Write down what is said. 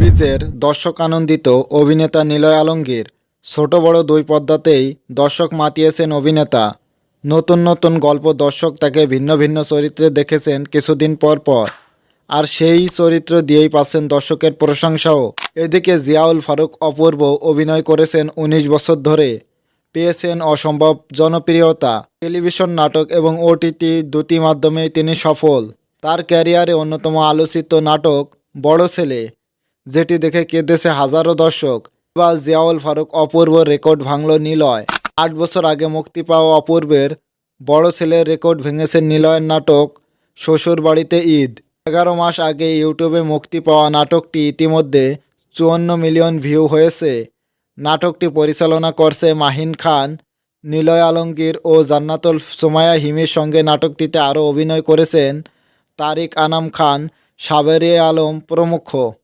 বীজের দর্শক আনন্দিত অভিনেতা নিলয় আলমগীর ছোট বড় দুই পদ্মাতেই দর্শক মাতিয়েছেন অভিনেতা। নতুন নতুন গল্প দর্শক তাকে ভিন্ন ভিন্ন চরিত্রে দেখেছেন কিছুদিন পর পর। আর সেই চরিত্র দিয়েই পাচ্ছেন দর্শকের প্রশংসাও। এদিকে জিয়াউল ফারুক অপূর্ব অভিনয় করেছেন উনিশ বছর ধরে। পেয়েছেন অসম্ভব জনপ্রিয়তা। টেলিভিশন নাটক এবং ওটিটি দুটি মাধ্যমেই তিনি সফল। তার ক্যারিয়ারে অন্যতম আলোচিত নাটক বড় ছেলে। যেটি দেখে কেঁদেছে হাজারো দর্শক। বা জিয়াউল ফারুক অপূর্ব রেকর্ড ভাঙল নিলয়। আট বছর আগে মুক্তি পাওয়া অপূর্বের বড় ছেলের রেকর্ড ভেঙেছে নিলয়ের নাটক শ্বশুর বাড়িতে ঈদ। এগারো মাস আগে ইউটিউবে মুক্তি পাওয়া নাটকটি ইতিমধ্যে চুয়ান্ন মিলিয়ন ভিউ হয়েছে। নাটকটি পরিচালনা করছে মাহিন খান, নিলয় আলমগীর ও জান্নাতুল সুমায়া হিমির সঙ্গে নাটকটিতে আরও অভিনয় করেছেন তারিক আনাম খান সাবেরে আলম প্রমুখ।